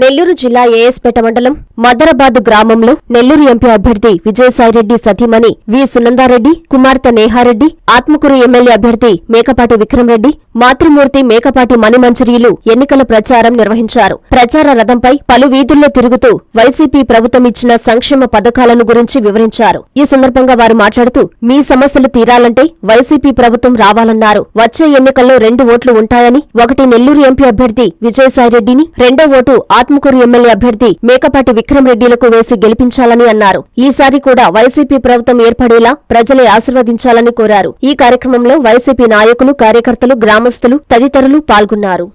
నెల్లూరు జిల్లా ఏఎస్పేట మండలం మదరాబాద్ గ్రామంలో నెల్లూరు ఎంపీ అభ్యర్థి విజయసాయిరెడ్డి సతీమణి వి. సునందారెడ్డి కుమార్తె నేహారెడ్డి ఆత్మకూరు ఎమ్మెల్యే అభ్యర్థి మేకపాటి విక్రమరెడ్డి మాతృమూర్తి మేకపాటి మణిమంజరీలు ఎన్నికల ప్రచారం నిర్వహించారు. ప్రచార రథంపై పలు వీధుల్లో తిరుగుతూ వైసీపీ ప్రభుత్వం ఇచ్చిన సంక్షేమ పథకాలను గురించి వివరించారు. ఈ సందర్భంగా వారు మాట్లాడుతూ మీ సమస్యలు తీరాలంటే వైసీపీ ప్రభుత్వం రావాలన్నారు. వచ్చే ఎన్నికల్లో రెండు ఓట్లు ఉంటాయని ఒకటి నెల్లూరు ఎంపీ అభ్యర్థి విజయసాయిరెడ్డిని రెండో ఓటు ఆత్మకూరు ఎమ్మెల్యే అభ్యర్థి మేకపాటి విక్రమరెడ్డిలకు వేసి గెలిపించాలని అన్నారు. ఈసారి కూడా వైసీపీ ప్రభుత్వం ఏర్పడేలా ప్రజలే ఆశీర్వదించాలని కోరారు. ఈ కార్యక్రమంలో వైసీపీ నాయకులు కార్యకర్తలు గ్రామస్తులు తదితరులు పాల్గొన్నారు.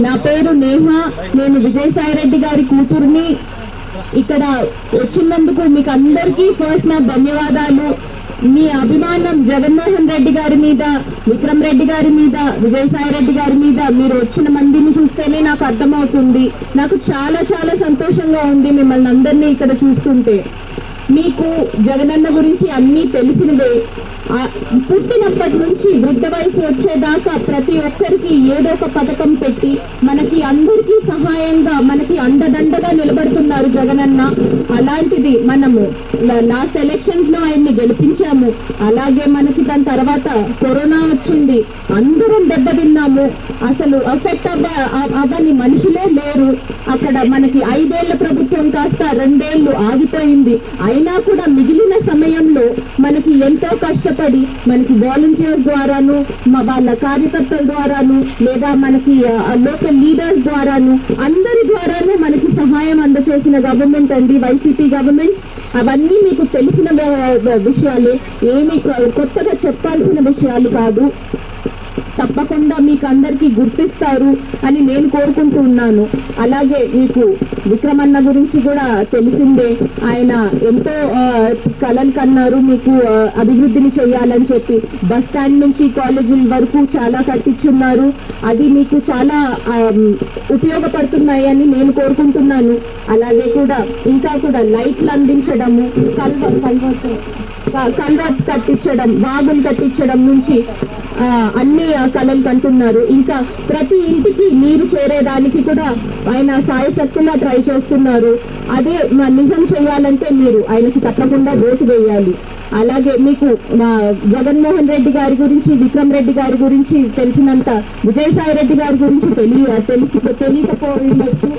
నా పేరు నేహ. నేను విజయసాయిరెడ్డి గారి కూతుర్ని ఇక్కడ వచ్చినందుకు మీకు అందరికీ ఫస్ట్ నా ధన్యవాదాలు. మీ అభిమానం జగన్మోహన్ రెడ్డి గారి మీద విక్రమ్ రెడ్డి గారి మీద విజయసాయి రెడ్డి గారి మీద మీరు వచ్చిన మందిని చూస్తేనే నాకు అర్థమవుతుంది. నాకు చాలా చాలా సంతోషంగా ఉంది మిమ్మల్ని అందరినీ ఇక్కడ చూస్తుంటే. మీకు జగనన్న గురించి అన్నీ తెలిసినవే. పుట్టినప్పటి నుంచి వృద్ధ వయసు వచ్చేదాకా ప్రతి ఒక్కరికి ఏదో ఒక పథకం పెట్టి మనకి అందరికీ సహాయంగా మనకి అండదండగా నిలబడుతున్నారు. జగనన్న అలాంటిది మనము లాస్ట్ ఎలక్షన్స్లో ఆయన్ని గెలిపించాము. అలాగే మనకి దాని తర్వాత కరోనా వచ్చింది. అందరం దెబ్బతిన్నాము. అసలు ఎఫెక్ట్ అవ్వ అవని అవ్వని మనుషులే లేరు. అక్కడ మనకి ఐదేళ్ళ ప్రభుత్వం కాస్త రెండేళ్ళు ఆగిపోయింది. అయినా కూడా మిగిలిన సమయంలో మనకి ఎంతో కష్టపడి మనకి వాలంటీర్స్ ద్వారాను మా వాళ్ళ కార్యకర్తల ద్వారాను లేదా మనకి లోకల్ లీడర్స్ ద్వారాను అందరి ద్వారాను మనకి సహాయం అందచేసిన గవర్నమెంట్ అండి వైసీపీ గవర్నమెంట్ అవన్నీ మీకు తెలిసిన విషయాలే. ఏమి కొత్తగా చెప్పాల్సిన విషయాలు కాదు. తప్పకుండా మీకు అందరికీ గుర్తిస్తారు అని నేను కోరుకుంటున్నాను అలాగే మీకు విక్రమన్న గురించి కూడా తెలిసిందే ఆయన ఎంతో కలలు కన్నారు మీకు అభివృద్ధిని చేయాలని చెప్పి. బస్ స్టాండ్ నుంచి కాలేజీల వరకు చాలా కట్టించున్నారు. అది మీకు చాలా ఉపయోగపడుతున్నాయని నేను కోరుకుంటున్నాను. అలాగే కూడా ఇంకా కూడా లైట్లు అందించడము కల్వ కల్వ కల్వర్స్ కట్టించడం వాగులు కట్టించడం నుంచి అన్ని కళలు కంటున్నారు. ఇంకా ప్రతి ఇంటికి నీరు చేరేదానికి కూడా ఆయన సాయశక్తులా ట్రై చేస్తున్నారు. అదే నిజం చేయాలంటే మీరు ఆయనకి తప్పకుండా ఓటు వేయాలి. అలాగే మీకు మా జగన్మోహన్ రెడ్డి గారి గురించి విక్రమ్ రెడ్డి గారి గురించి తెలిసినంత విజయసాయి రెడ్డి గారి గురించి తెలియ తెలిసి తెలియకపోయిండొచ్చు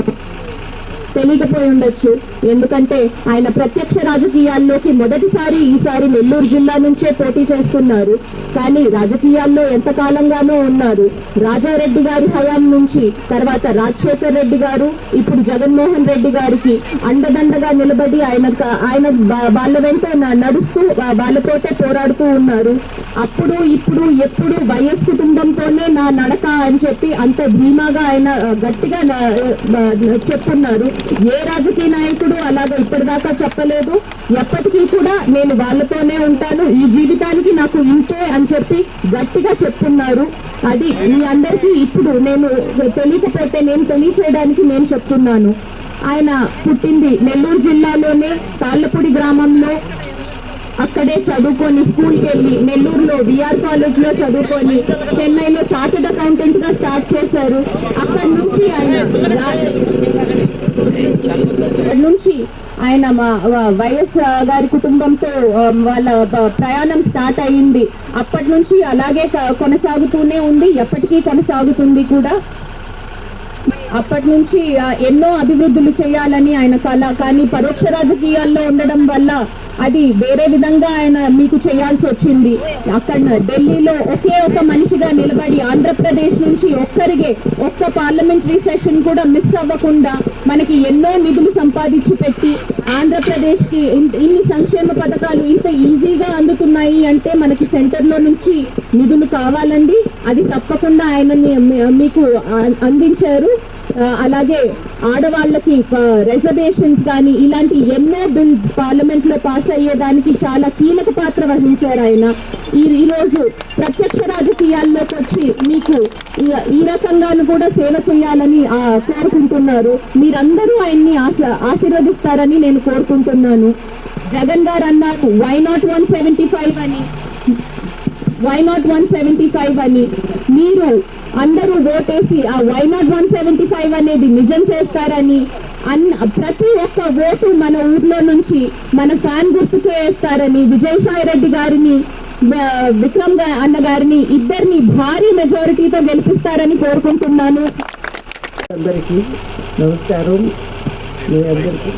తెలియకపోయి ఉండొచ్చు. ఎందుకంటే ఆయన ప్రత్యక్ష రాజకీయాల్లోకి మొదటిసారి ఈసారి నెల్లూరు జిల్లా నుంచే పోటీ చేస్తున్నారు. కానీ రాజకీయాల్లో ఎంతకాలంగానో ఉన్నారు. రాజారెడ్డి గారి హయాం నుంచి తర్వాత రాజశేఖర్ రెడ్డి గారు ఇప్పుడు జగన్మోహన్ రెడ్డి గారికి అండదండగా నిలబడి ఆయన ఆయన వాళ్ళ వెంట నడుస్తూ వాళ్ళతోటే పోరాడుతూ ఉన్నారు. అప్పుడు ఇప్పుడు ఎప్పుడు వైఎస్ కుటుంబంతోనే నా నడక అని చెప్పి అంత ధీమాగా ఆయన గట్టిగా చెప్తున్నారు. ఏ రాజకీయ నాయకుడు అలాగ ఇప్పటిదాకా చెప్పలేదు. ఎప్పటికీ కూడా నేను వాళ్ళతోనే ఉంటాను. ఈ జీవితానికి నాకు ఇంతే అని చెప్పి గట్టిగా చెప్తున్నారు. అది మీ అందరికీ ఇప్పుడు నేను తెలియకపోతే నేను తెలియచేయడానికి నేను చెప్తున్నాను. ఆయన పుట్టింది నెల్లూరు జిల్లాలోనే తాళ్ళపూడి గ్రామంలో. అక్కడే చదువుకొని స్కూల్కి వెళ్ళి నెల్లూరులో విఆర్ కాలేజ్లో చదువుకొని చెన్నైలో చార్టెడ్ అకౌంటెంట్గా స్టార్ట్ చేశారు. అక్కడి నుంచి ఆయన నుంచి ఆయన మా వైఎస్ గారి కుటుంబంతో వాళ్ళ ప్రయాణం స్టార్ట్ అయ్యింది. అప్పటి నుంచి అలాగే కొనసాగుతూనే ఉంది. ఎప్పటికీ కొనసాగుతుంది కూడా. అప్పటి నుంచి ఎన్నో అభివృద్ధులు చేయాలని ఆయన కళ. కానీ పరోక్ష రాజకీయాల్లో ఉండడం వల్ల అది వేరే విధంగా ఆయన మీకు చేయాల్సి వచ్చింది. అక్కడ ఢిల్లీలో ఒకే ఒక మనిషిగా నిలబడి ఆంధ్రప్రదేశ్ నుంచి ఒక్కరిగే ఒక్క పార్లమెంటరీ సెషన్ కూడా మిస్ అవ్వకుండా మనకి ఎన్నో నిధులు సంపాదించి పెట్టి ఆంధ్రప్రదేశ్కి ఇన్ని సంక్షేమ పథకాలు ఇంత ఈజీగా అందుతున్నాయి అంటే మనకి సెంటర్లో నుంచి నిధులు కావాలండి. అది తప్పకుండా ఆయనని మీకు అందించారు. అలాగే ఆడవాళ్ళకి రిజర్వేషన్స్ కానీ ఇలాంటి ఎన్నో బిల్స్ పార్లమెంట్లో పాస్ అయ్యేదానికి చాలా కీలక పాత్ర వహించారు ఆయన. ఈ రోజు ప్రత్యక్ష రాజకీయాల్లోకి వచ్చి మీకు ఈ- ఈ రకంగాను కూడా సేవ చేయాలని కోరుకుంటున్నారు. మీరందరూ ఆయన్ని ఆశ ఆశీర్వదిస్తారని నేను కోరుకుంటున్నాను. జగన్ గారు అన్నారు why not one seventy five అని? Why not one seventy five అని? మీరు అందరూ ఓటేసి ఆ why not one seventy five అనేది నిజం చేస్తారని అన్న ప్రతి ఒక్క ఓటు మన ఊర్లో నుంచి మన ఫ్యాన్ గుర్తు చేస్తారని విజయసాయి రెడ్డి గారిని విక్రమ్ అన్న గారిని ఇద్దరిని భారీ మెజారిటీతో గెలిపిస్తారని కోరుకుంటున్నాను. అందరికీ నమస్కారం. మీ అందరికీ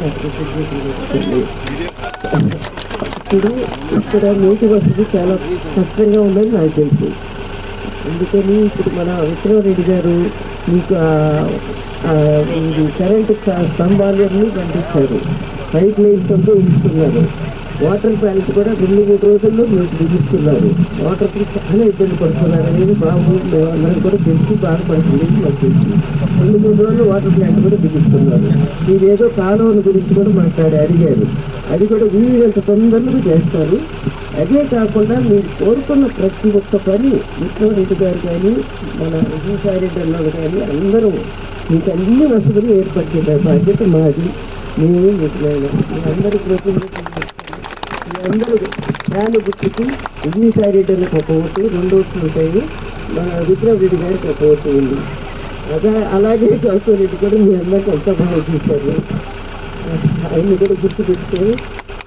ఇప్పుడు ఇక్కడ నీటి వసతి చాలా కష్టంగా ఉందని నాకు తెలుసు. అందుకని ఇప్పుడు మన విక్రమరెడ్డి గారు మీకు ఆ- ఇది కరెంటు స్తంభాలన్నీ పంపిస్తారు. పైప్ లైన్స్ అంతా ఇస్తున్నారు. వాటర్ ప్లాంట్ కూడా రెండు మూడు రోజుల్లో మీకు బిగిస్తున్నారు వాటర్కి చాలా ఇబ్బంది పడుతున్నారు అనేది బాబు మేమందరం కూడా తెలిసి బాధపడుతుంది మాకు తెలిసి. రెండు మూడు రోజులు వాటర్ ప్లాంట్ కూడా బిగిస్తున్నారు మీరు ఏదో కాలువల గురించి కూడా మాట్లాడి అడిగారు. అది కూడా వీలంత తొందరగా చేస్తారు. అదే కాకుండా మీరు కోరుకున్న ప్రతి ఒక్క పని విష్ణురెడ్డి గారు కానీ మన విజయసాయిరెడ్డి అన్నారు కానీ అందరూ మీకు అన్ని వసతులు ఏర్పరిచే బాధ్యత మాది మేము మీకు మీ అందరి ప్రతి మీ అందరూ ఫ్యాన్ గుర్తుకి విజయసాయిరెడ్డి అని ఒక ఓటు రెండు ఓట్లు ఉంటాయి. మన విక్రమ్ రెడ్డి గారికి ఒక ఓటు ఉంది. అదే అలాగే రెడ్డి కూడా మీ అందరికీ అంత బాగా చూశారు. ఆయన్ని కూడా గుర్తు పెట్టుకొని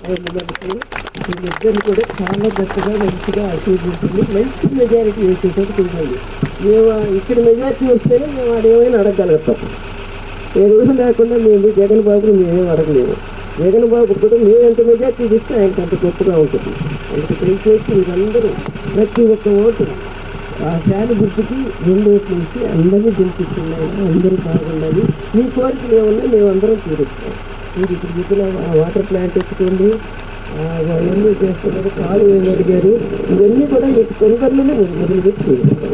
ఆయన మనకు వీళ్ళిద్దరిని కూడా చాలా గట్టిగా మంచిగా ఆశీర్వదించింది మంచి మెజారిటీ వేసేటట్టు చూడండి మేము ఇక్కడ మెజారిటీ వస్తేనే మేము వాడు ఏమైనా అడగగలుగుతాం. రోజు లేకుండా మేము జగన్ బాబుని మేమేం అడగలేము. జగన్ బాబు కూడా మేము ఎంత మెజార్టీ ఇస్తే ఆయనకి అంత గొప్పగా ఉంటుంది. అందుకు దయచేసి మీరందరూ ప్రతి ఒక్క ఓటు ఆ ఫ్యాన్ గుర్తుకి రెండు ఓట్లు వేసి అందరినీ గెలిపిస్తున్నాయి. అందరూ బాగుండాలి. మీ కోరికలు ఏమన్నా మేము అందరం తీరుస్తాం. మీరు ఇప్పుడు చెప్పిన ఆ వాటర్ ప్లాంట్ ఎత్తుకోండి. అవన్నీ చేస్తున్నారు కాలు ఏమి అడిగారు ఇవన్నీ కూడా మీకు తొందరలోనే మొదలుపెట్టి చేస్తాం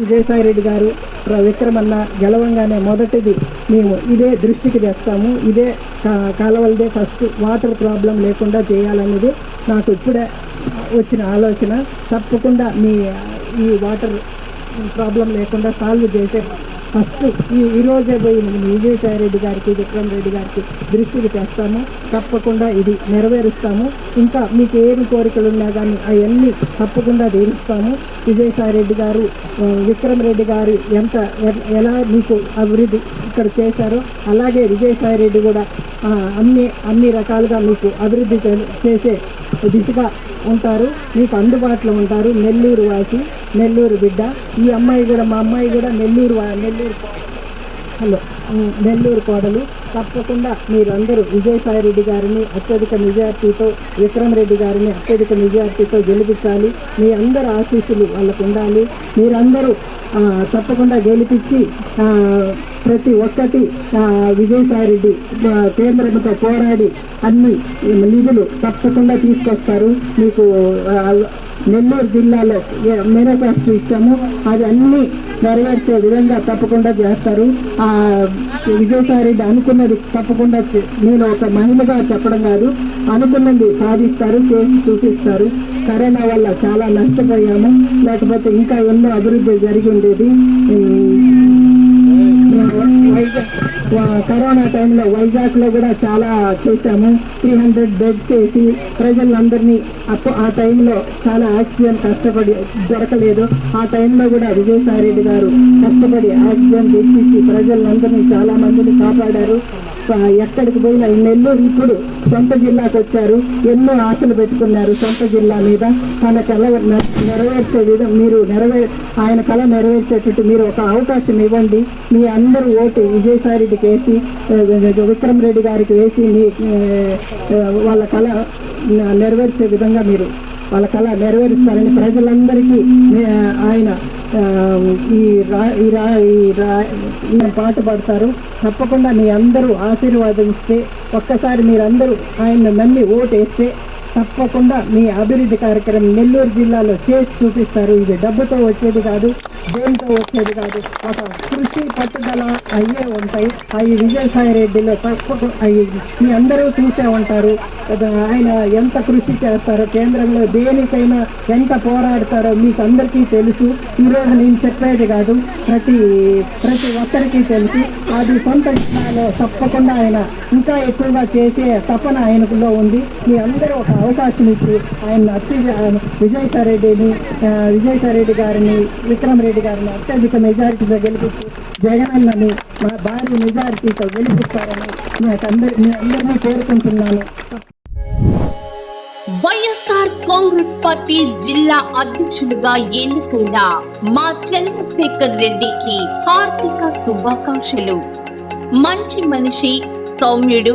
విజయసాయి రెడ్డి గారు ప్ర- విక్రమన్న గెలవంగానే మొదటిది మేము ఇదే దృష్టికి తెస్తాము. ఇదే కాలవలదే ఫస్ట్ వాటర్ ప్రాబ్లం లేకుండా చేయాలనేది నాకు ఇప్పుడే వచ్చిన ఆలోచన. తప్పకుండా మీ ఈ వాటర్ ప్రాబ్లం లేకుండా సాల్వ్ చేసే ఫస్ట్ ఈ ఈరోజే పోయి మేము విజయసాయి రెడ్డి గారికి విక్రమ్ రెడ్డి గారికి దృష్టికి తెస్తాము. తప్పకుండా ఇది నెరవేరుస్తాము. ఇంకా మీకు ఏమి కోరికలు ఉన్నా కానీ అవన్నీ తప్పకుండా తీరుస్తాము. విజయసాయి రెడ్డి గారు విక్రమ్ రెడ్డి గారు ఎంత ఎలా మీకు అభివృద్ధి ఇక్కడ చేశారో అలాగే విజయసాయి రెడ్డి కూడా అన్ని అన్ని రకాలుగా మీకు అభివృద్ధి చేసే దిశగా ఉంటారు. మీకు అందుబాటులో ఉంటారు. నెల్లూరు వాసి నెల్లూరు బిడ్డ. ఈ అమ్మాయి కూడా మా అమ్మాయి కూడా నెల్లూరు వా- నెల్లూరు హలో నెల్లూరు కోడలు. తప్పకుండా మీరందరూ విజయసాయి రెడ్డి గారిని అత్యధిక మెజార్టీతో విక్రమ్ రెడ్డి గారిని అత్యధిక మెజార్టీతో గెలిపించాలి. మీ అందరి ఆశీస్సులు వాళ్ళకు ఉండాలి. మీరందరూ తప్పకుండా గెలిపించి ప్రతి ఒక్కటి విజయసాయిరెడ్డి రెడ్డి కేంద్రంతో పోరాడి అన్ని నిధులు తప్పకుండా తీసుకొస్తారు. మీకు నెల్లూరు జిల్లాలో మేనిఫెస్టో ఇచ్చాము. అది అన్నీ నెరవేర్చే విధంగా తప్పకుండా చేస్తారు. విజయసాయిరెడ్డి రెడ్డి అనుకున్నది తప్పకుండా నేను ఒక మహిళగా చెప్పడం కాదు అనుకున్నది సాధిస్తారు చేసి చూపిస్తారు. కరోనా వల్ల చాలా నష్టపోయాము. లేకపోతే ఇంకా ఎన్నో అభివృద్ధి జరిగి ఉండేది. వైజాగ్ కరోనా టైంలో వైజాగ్లో కూడా చాలా చేశాము. త్రీ హండ్రెడ్ బెడ్స్ వేసి ప్రజలందరినీ అప్పు ఆ టైంలో చాలా ఆక్సిజన్ కష్టపడి దొరకలేదు. ఆ టైంలో కూడా విజయసాయి రెడ్డి గారు కష్టపడి ఆక్సిజన్ తెచ్చిచ్చి ప్రజలందరినీ చాలా మందిని కాపాడారు. ఎక్కడికి పోయినా నెల్లూరు ఇప్పుడు సొంత జిల్లాకు వచ్చారు. ఎన్నో ఆశలు పెట్టుకున్నారు సొంత జిల్లా మీద. తన కళ నెరవేర్చే విధం మీరు నెరవే ఆయన కళ నెరవేర్చేటట్టు మీరు ఒక అవకాశం ఇవ్వండి. మీ అందరూ ఓటు విజయసాయి రెడ్డికి వేసి విక్రమ్ రెడ్డి గారికి వేసి మీ వాళ్ళ కళ నెరవేర్చే విధంగా మీరు వాళ్ళ కళ నెరవేరుస్తారని ప్రజలందరికీ ఆయన ఈ రా ఈ రా ఈ రా ఈ పాట పాడతారు. తప్పకుండా మీ అందరూ ఆశీర్వాదం ఇస్తే ఒక్కసారి మీరందరూ ఆయన్ని నమ్మి ఓటేస్తే తప్పకుండా మీ అభివృద్ధి కార్యక్రమం నెల్లూరు జిల్లాలో చేసి చూపిస్తారు. ఇది డబ్బుతో వచ్చేది కాదు. దేంతో వచ్చేది కాదు ఒక కృషి పట్టుదల అయ్యే ఉంటాయి. అవి విజయసాయి రెడ్డిలో తప్పకు అవి మీ అందరూ చూసే ఉంటారు. ఆయన ఎంత కృషి చేస్తారో కేంద్రంలో దేనికైనా ఎంత పోరాడతారో మీకు అందరికీ తెలుసు. ఈరోజు నేను చెప్పేది కాదు ప్రతి ప్రతి ఒక్కరికి తెలుసు. అది సొంత జిల్లాలో తప్పకుండా ఆయన ఇంకా ఎక్కువగా చేసే తపన ఆయనలో ఉంది. మీ అందరూ ఒక అవకాశం ఇచ్చి ఆయన అత్య విజయసాయి రెడ్డిని విజయసాయి రెడ్డి గారిని విక్రమ్ రెడ్డి రెడ్డి గారిని అత్యధిక మెజారిటీతో గెలిపించి జగనన్నని మా భారీ మెజారిటీతో గెలిపిస్తారని నాకు అందరి మీ అందరినీ కోరుకుంటున్నాను. వైఎస్ఆర్ కాంగ్రెస్ పార్టీ జిల్లా అధ్యక్షులుగా ఎన్నికైన మా చంద్రశేఖర్ రెడ్డికి హార్దిక శుభాకాంక్షలు. మంచి మనిషి సౌమ్యుడు